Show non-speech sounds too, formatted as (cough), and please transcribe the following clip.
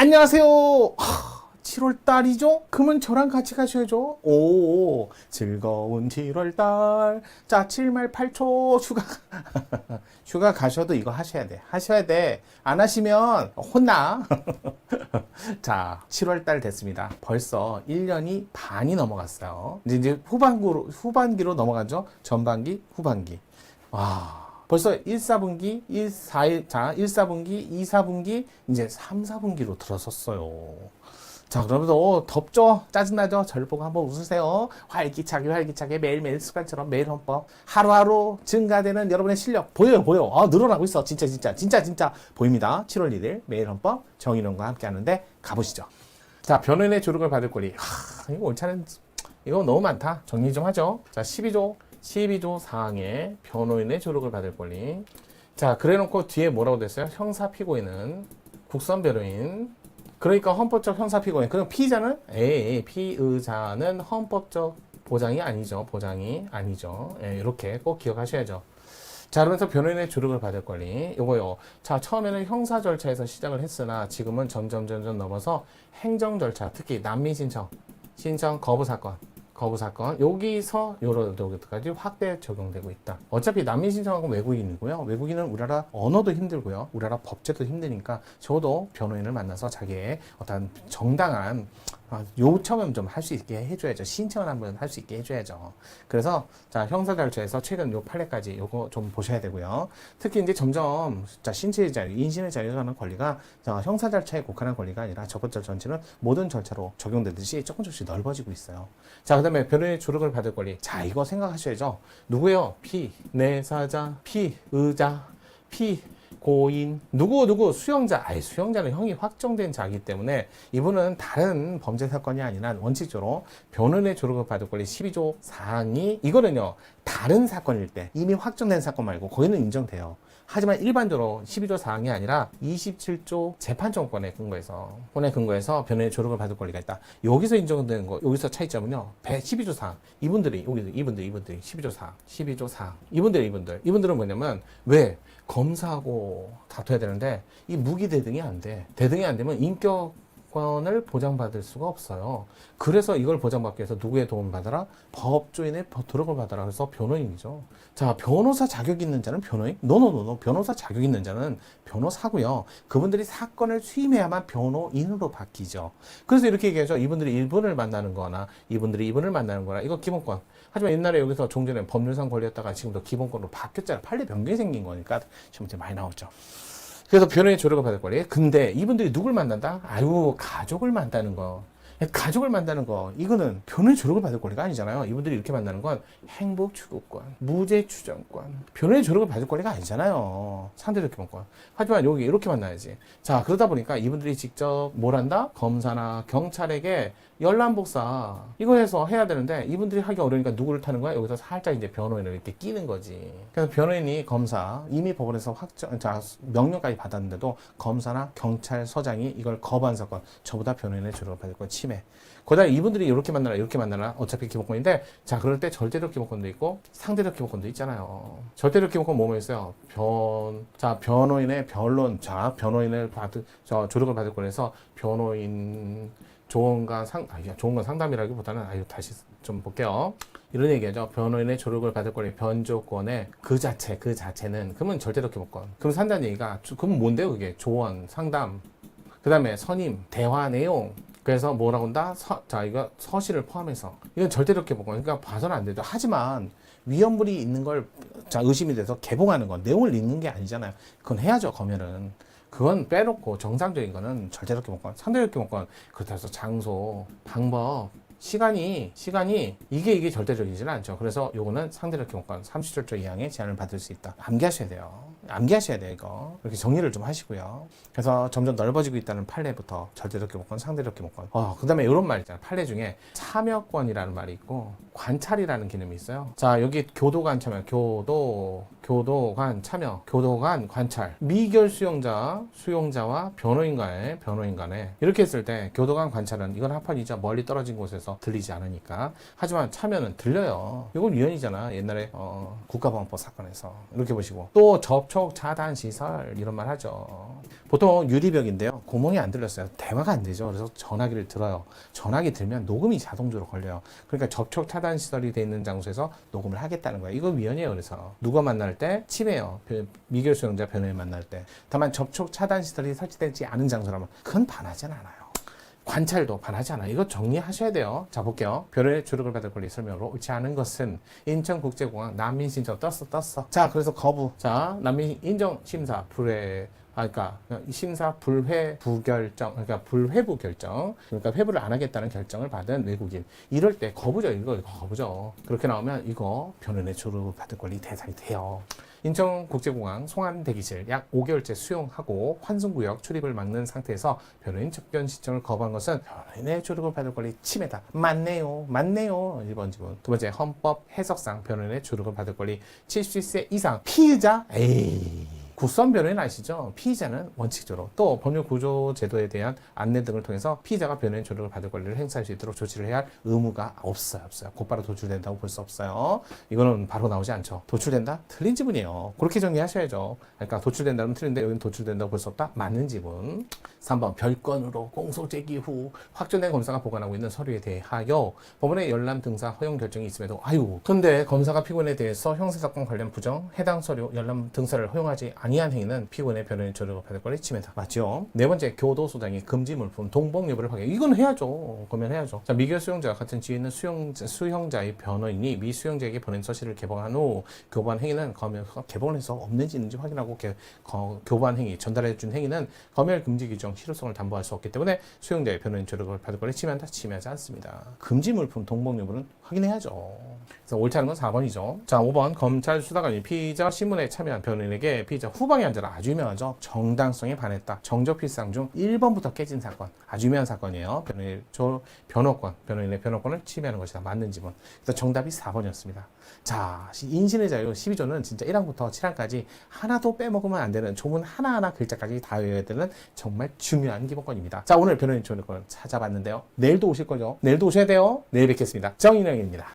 안녕하세요. 7월 달이죠? 그러면 저랑 같이 가셔야죠. 오, 즐거운 7월 달. 자, 7말 8초 휴가. (laughs) 휴가 가셔도 이거 하셔야 돼. 하셔야 돼. 안 하시면 혼나. (laughs) 자, 7월 달 됐습니다. 벌써 1년이 반이 넘어갔어요. 이제, 후반기로, 후반기로 넘어가죠? 전반기, 후반기. 와. 벌써 1, 4분기, 1, 4일, 자, 1, 4분기, 2, 4분기, 이제 3, 4분기로 들어섰어요. 자, 그러면서 덥죠? 짜증나죠? 저를 보고 한번 웃으세요. 활기차게, 활기차게, 매일매일 습관처럼 매일 헌법. 하루하루 증가되는 여러분의 실력. 보여요, 보여. 아, 늘어나고 있어. 진짜, 진짜, 진짜, 진짜. 보입니다. 7월 1일 매일 헌법 정인원과 함께 하는데 가보시죠. 자, 변호인의 조력을 받을 권리. 하, 이거 옳차는, 이거 너무 많다. 정리 좀 하죠. 자, 12조, 12조 사항에 변호인의 조력을 받을 권리. 자, 그래 놓고 뒤에 뭐라고 됐어요? 형사 피고인은 국선 변호인. 그러니까 헌법적 형사 피고인. 그럼 피의자는? 에이, 피의자는 헌법적 보장이 아니죠. 보장이 아니죠. 예, 이렇게 꼭 기억하셔야죠. 자, 그러면서 변호인의 조력을 받을 권리. 요거요. 자, 처음에는 형사 절차에서 시작을 했으나 지금은 점점 점점 넘어서 행정 절차, 특히 난민 신청, 신청 거부 사건, 거부 사건 여기서 요런 여기까지 확대 적용되고 있다. 어차피 난민 신청하고 외국인이고요. 외국인은 우리나라 언어도 힘들고요. 우리나라 법제도 힘드니까 적어도 변호인을 만나서 자기의 어떤 정당한 아, 요청은 좀 할 수 있게 해줘야죠. 신청을 한번 할 수 있게 해줘야죠. 그래서 자 형사 절차에서 최근 요 판례까지 요거 좀 보셔야 되고요. 특히 이제 점점 자 신체의 자유, 인신의 자유라는 권리가 자, 형사 절차에 국한한 권리가 아니라 저것 절 전체는 모든 절차로 적용되듯이 조금 조금씩 넓어지고 있어요. 자 그다음 에 변호인의 조력을 받을 권리. 자 이거 생각하셔야죠. 누구요? 피 내사자, 피 의자, 피 고인 누구 누구 수용자 아예 수용자는 형이 확정된 자이기 때문에 이분은 다른 범죄 사건이 아니라 원칙적으로 변호인의 조력을 받을 권리 12조 사항이 이거는요 다른 사건일 때 이미 확정된 사건 말고 거기는 인정돼요. 하지만 일반적으로 12조 사항이 아니라 27조 재판정권에 근거해서 권에 근거해서 변호인의 조력을 받을 권리가 있다. 여기서 인정되는 거 여기서 차이점은요. 12조 사항 이분들이 여기 이분들 이분들이 12조 사항 12조 사항 이분들 이분들 이분들은 뭐냐면 왜 검사하고 다퉈야 되는데 이 무기 대등이 안 돼. 대등이 안 되면 인격 권을 보장받을 수가 없어요. 그래서 이걸 보장받기 위해서 누구의 도움을 받아라? 법조인의 도력을 받아라. 그래서 변호인이죠. 자, 변호사 자격 있는 자는 변호인? 노노노노. 변호사 자격 있는 자는 변호사고요. 그분들이 사건을 수임해야만 변호인으로 바뀌죠. 그래서 이렇게 얘기하죠. 이분들이 이분을 만나는 거나 이분들이 이분을 만나는 거나 이거 기본권. 하지만 옛날에 여기서 종전에 법률상 권리였다가 지금도 기본권으로 바뀌었잖아요. 판례 변경이 생긴 거니까 지금 이제 많이 나오죠. 그래서 변호인 조력을 받을 권리. 근데 이분들이 누굴 만난다? 아유, 가족을 만나는 거. 가족을 만나는 거 이거는 변호인 조력을 받을 권리가 아니잖아요. 이분들이 이렇게 만나는 건 행복 추구권, 무죄 추정권, 변호인 조력을 받을 권리가 아니잖아요. 상대적 기본권. 하지만 여기 이렇게 만나야지. 자 그러다 보니까 이분들이 직접 뭘 한다? 검사나 경찰에게 열람복사 이거 해서 해야 되는데 이분들이 하기 어려우니까 누구를 타는 거야? 여기서 살짝 이제 변호인을 이렇게 끼는 거지. 그래서 변호인이 검사 이미 법원에서 확정 자 명령까지 받았는데도 검사나 경찰서장이 이걸 거부한 사건 저보다 변호인의 조력을 받을 건 침해. 거기다 이분들이 이렇게 만나라 이렇게 만나라 어차피 기본권인데 자 그럴 때 절대적 기본권도 있고 상대적 기본권도 있잖아요. 절대적 기본권 뭐뭐 있어요? 변 자 변호인의 변론 자 변호인을 받을 저 조력을 받을 권에서 변호인 조언과 상, 아, 조언과 상담이라기보다는, 아유, 다시 좀 볼게요. 이런 얘기하죠. 변호인의 조력을 받을 권리, 변조권의 그 자체, 그 자체는, 그러면 절대적 기본권. 그럼 산다는 얘기가, 그럼 뭔데요, 그게? 조언, 상담, 그 다음에 선임, 대화 내용. 그래서 뭐라고 한다? 서, 자, 이거 서실을 포함해서. 이건 절대적 기본권. 그러니까 봐서는 안 되죠. 하지만, 위험물이 있는 걸, 자, 의심이 돼서 개봉하는 건, 내용을 읽는 게 아니잖아요. 그건 해야죠, 검열은. 그건 빼놓고 정상적인 거는 절대적 기본권, 상대적 기본권, 그렇다 해서 장소, 방법, 시간이, 시간이, 이게 이게 절대적이지는 않죠. 그래서 요거는 상대적 기본권 30절조 이항의 제한을 받을 수 있다. 암기하셔야 돼요. 암기하셔야 돼요, 이거. 이렇게 정리를 좀 하시고요. 그래서 점점 넓어지고 있다는 판례부터 절대적 기본권, 상대적 기본권. 어, 그 다음에 이런 말 있잖아요. 판례 중에 참여권이라는 말이 있고, 관찰이라는 개념이 있어요. 자, 여기 교도관 참여, 교도, 교도관 참여, 교도관 관찰, 미결 수용자, 수용자와 변호인 간에, 변호인 간에 이렇게 했을 때 교도관 관찰은 이건 합헌이죠. 멀리 떨어진 곳에서 들리지 않으니까. 하지만 참여는 들려요. 이건 위헌이잖아. 옛날에 어, 국가보안법 사건에서 이렇게 보시고 또 접촉 차단 시설 이런 말 하죠. 보통 유리벽인데요. 구멍이 안 들렸어요. 대화가 안 되죠. 그래서 전화기를 들어요. 전화기 들면 녹음이 자동적으로 걸려요. 그러니까 접촉 차단 시설이 돼 있는 장소에서 녹음을 하겠다는 거예요. 이거 위헌이에요. 그래서 누가 만날 때 침해요. 변- 미결 수용자 변호인 만날 때. 다만 접촉 차단 시설이 설치되지 않은 장소라면 그건 반하진 않아요. 관찰도 반하지 않아요. 이거 정리하셔야 돼요. 자, 볼게요. 별의 조력을 받을 권리 설명으로 옳지 않은 것은 인천국제공항 난민 신청 떴어, 떴어. 자, 그래서 거부. 자, 난민 인정 심사 불회. 아, 그러니까 심사 불회 부결정, 그러니까 불회부 결정, 그러니까 회부를 안 하겠다는 결정을 받은 외국인. 이럴 때 거부죠, 이거 거부죠. 그렇게 나오면 이거 변호인의 조력을 받을 권리 대상이 돼요. 인천국제공항 송안 대기실 약 5개월째 수용하고 환승구역 출입을 막는 상태에서 변호인 접견 신청을 거부한 것은 변호인의 조력을 받을 권리 침해다. 맞네요. 맞네요. 1번 지문. 두 번째 헌법 해석상 변호인의 조력을 받을 권리 70세 이상 피의자 에이 국선 변호인 아시죠? 피의자는 원칙적으로 또 법률 구조 제도에 대한 안내 등을 통해서 피의자가 변호인 조력을 받을 권리를 행사할 수 있도록 조치를 해야 할 의무가 없어요. 없어요. 곧바로 도출된다고 볼 수 없어요. 이거는 바로 나오지 않죠. 도출된다? 틀린 지문이에요. 그렇게 정리하셔야죠. 그러니까 도출된다면 틀린데 여기는 도출된다고 볼 수 없다? 맞는 지문. 3번 별건으로 공소 제기 후 확정된 검사가 보관하고 있는 서류에 대하여 법원의 열람 등사 허용 결정이 있음에도 아유 근데 검사가 피고인에 대해서 형사사건 관련 부정 해당 서류 열람 등사를 허용하지 아니한 행위는 피고인의 변호인 조력을 받을 권리 침해다. 맞죠? 네 번째 교도소장이 금지 물품 동봉 여부를 확인. 이건 해야죠. 그러면 해야죠. 자 미결 수용자와 같은 지위에 있는 수용, 수형자의 변호인이 미 수용자에게 변호인 서실을 개봉한 후 교부한 행위는 검열 개봉해서 없는지 있는지 확인하고 개, 거, 교부한 행위 전달해 준 행위는 검열 금지 규정 실효성을 담보할 수 없기 때문에 수용자의 변호인 조력을 받을 권리 침해한다 침해하지 않습니다. 금지 물품 동봉 여부는 확인해야죠. 그래서 옳지 않은 건 4번이죠. 자 5번 검찰 수사관이 피의자 신문에 참여한 변호인에게 피의자 후방에 앉아라 아주 유명하죠 정당성에 반했다 정적 필상 중 1번부터 깨진 사건 아주 유명한 사건이에요 변호인 조, 변호권 변호인의 변호권을 침해하는 것이다 맞는 지 문 그래서 정답이 4번이었습니다 자, 시- 인신의 자유 12조는 진짜 1항부터 7항까지 하나도 빼먹으면 안 되는 조문 하나하나 글자까지 다 외워야 되는 정말 중요한 기본권입니다. 자, 오늘 변호인 조언권 찾아봤는데요. 내일도 오실 거죠? 내일도 오셔야 돼요. 내일 뵙겠습니다. 정인영입니다.